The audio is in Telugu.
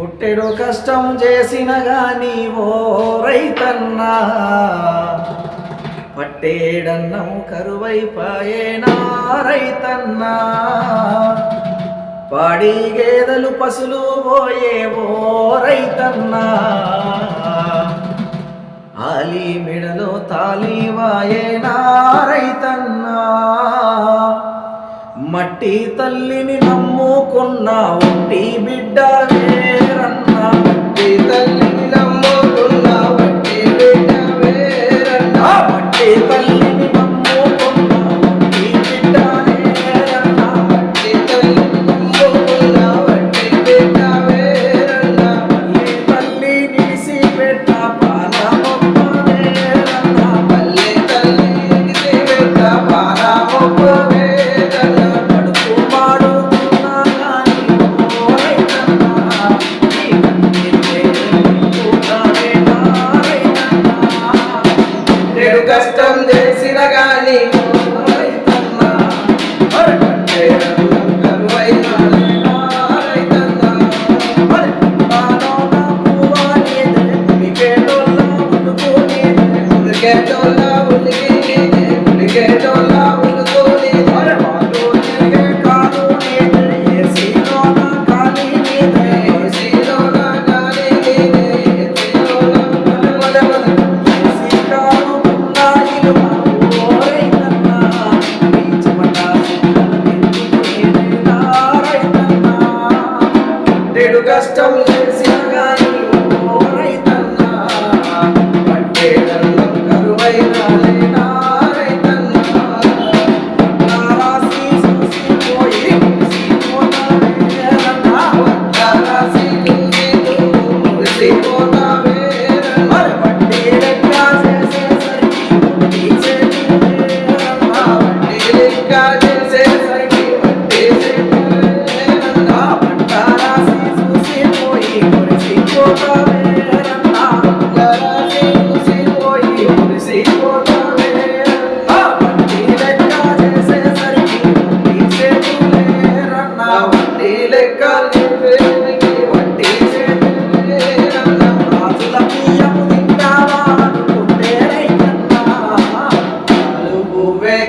పుట్టెడు కష్టం చేసిన గాని ఓ రైతన్నా. పట్టేడన్నం కరువైపాయేనా రైతన్నా. పాడి గేదెలు పసులు పోయే ఓ రైతన్నా. ఆలి మిడలు తాలీవాయేనా రైతన్నా. మట్టి తల్లిని నమ్ముకున్న ఒట్టి బిడ్డవే. ரன்னாட்டி தள்ளி custom lens.